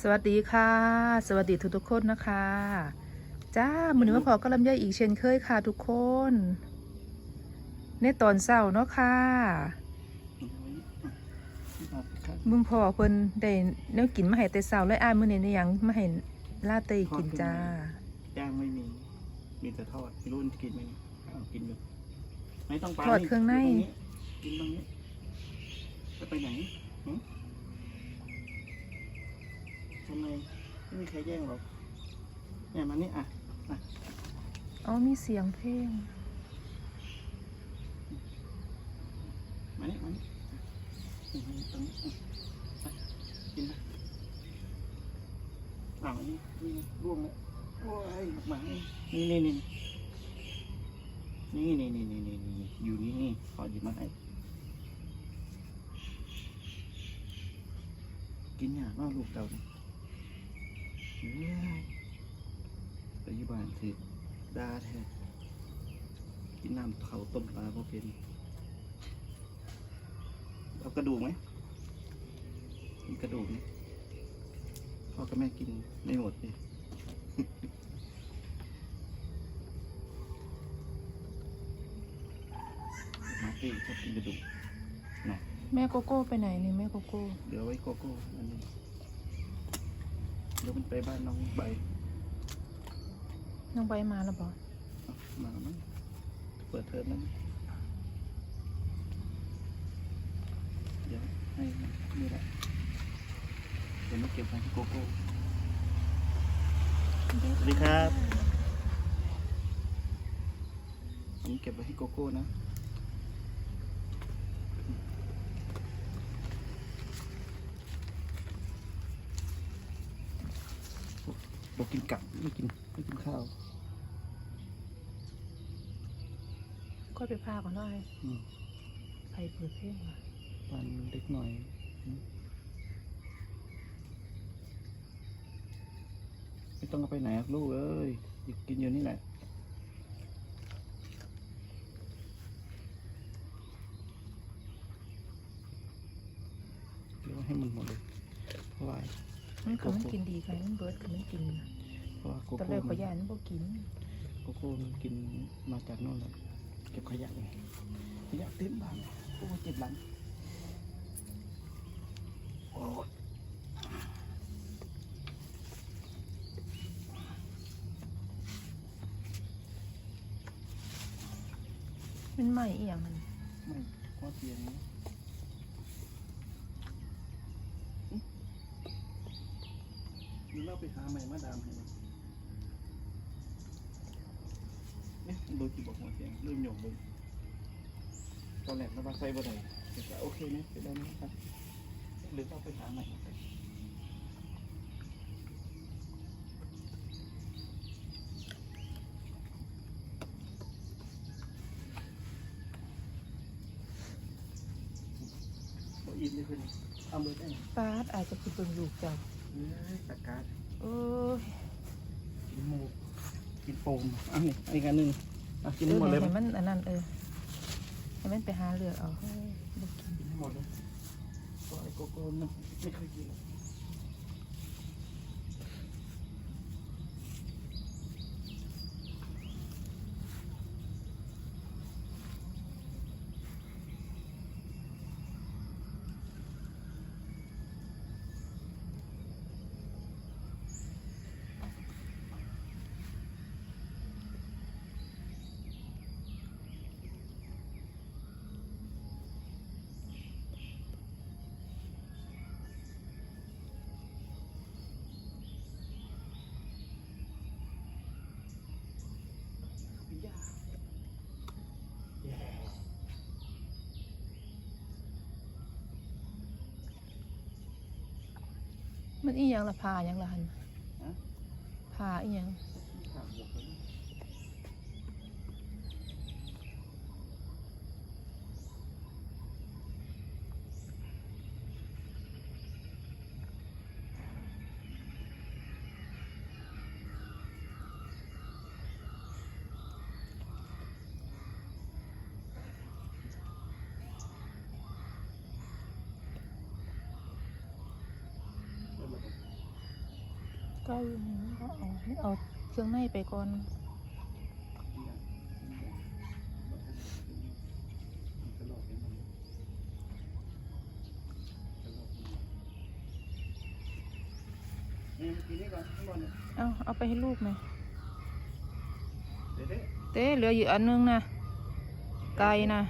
สวัสดีค่ะ สวัสดีทุกทุกๆคนนะคะ จ้ามือนี้มาพอก็ลำไยอีกเช่นเคยค่ะทุกคนในตอนเศร้าเนาะค่ะมึงพอเพิ่นได้แนวกินมาให้แต่เศร้าและอ้ายมื้อนี้เนี่ยยังมาให้ลาเต้กินจ้าย่างไม่มี มีแต่ทอดไม่รู้มันจะกินไหมเนี่ยอ้าวกินอยู่ไม่ต้องไปทอดเครื่องในกินตรงนี้จะไปไหนหึ ทำไมไม่มีใครแย่งหรอกเนี่ยมานี่อะอ๋อมีเสียงเพลง มานี่มานี่อะนี่ตรงนี้อะไปกินนะอ้าวอันนี้นี่ร่วงแล้วโอ้ยหมานี่นี่นี่นี่นี่นี่นี่นี่นี่อยู่นี่นี่ขอหยิบมาให้กินยากเนอกลูกเต่าเนี่ยเฮ้ย ไปอยี่บ้านถือดาแท้กินน้ำเขาต้มปลาพอเป็นเอากระดูกไหมมีกระดูกไหมพ่อกับแม่กินไม่หมดเลยมาตี้ชอบกินกระดูกนะแม่โกโก้ไปไหนนี่แม่โกโก้ เดี๋ยวไว้โกโก้อันนี้ เดี๋ยวมันไปบ้านน้องใบน้องใบมาแล้วบอกอะมามั้งเปิดเทอมแล้วมั้งเดี๋ยวให้นี่แหละเดี๋ยวมาเก็บของโกโก้สวัสดีครับผมเก็บไว้ให้โกโก้นะ บอกกินกับไม่กินไม่กินข้าวก็ไปพาก่อนหน่อยอืมไปเปิดเพลงว่ะตอนเด็กหน่อยอืมไม่ต้องเอาไปไหนครับลูกเอ้ยหยุดกินอยู่นี่แหละ เดี๋ยวให้มันหมดเลยเพราะว่า มันคือมันกินดีกันมันเบิร์ดคือมันกินนะ เพราะว่าโกตอนแรโก้กขมัอนยานมันบ่กินโกโก้มันกินมาจากโน่นแหละเก็บขยะเลยขยะเต็มบ้านโอ้เจ็บหลังโอ้ยมันใหม่อีหยังมันไม่พอเตียงนะอื้อหรือเราไปหาใหม่มาดามให้ไหมเนี่ย โดนจีบอกหัวเตียงเริ่มหยงเลยตอนแรกเราใส่บ่ได้แต่โอเคไหมไปได้ไหมครับหรือเราไปหาใหม่มาใส่บ่อินเลยคือเอามือได้ปาดอาจจะคือเบิ่งลูกจ้าเอ้ยตะการโอ้ยกินหมูกินโป่งอะนี่อีกอันหนึ่ง อะกินเอให้อหมดเลยให้ไหมมันอันนั้นเออให้มันไปหาเลือดเอาเฮ้ยบ่กินกินให้หมดเลยตัวไอ้โกโก้มันไม่เคยกิน มันอีหยังละพาหยังละหันฮะพาอีหยัง ใกล้อยู่นี่เอาเอาเอาเครื่องในไปก่อนเอาเอาไปให้ลูกหน่อยเต้เหลืออยู่อันนึงนะไก่นะ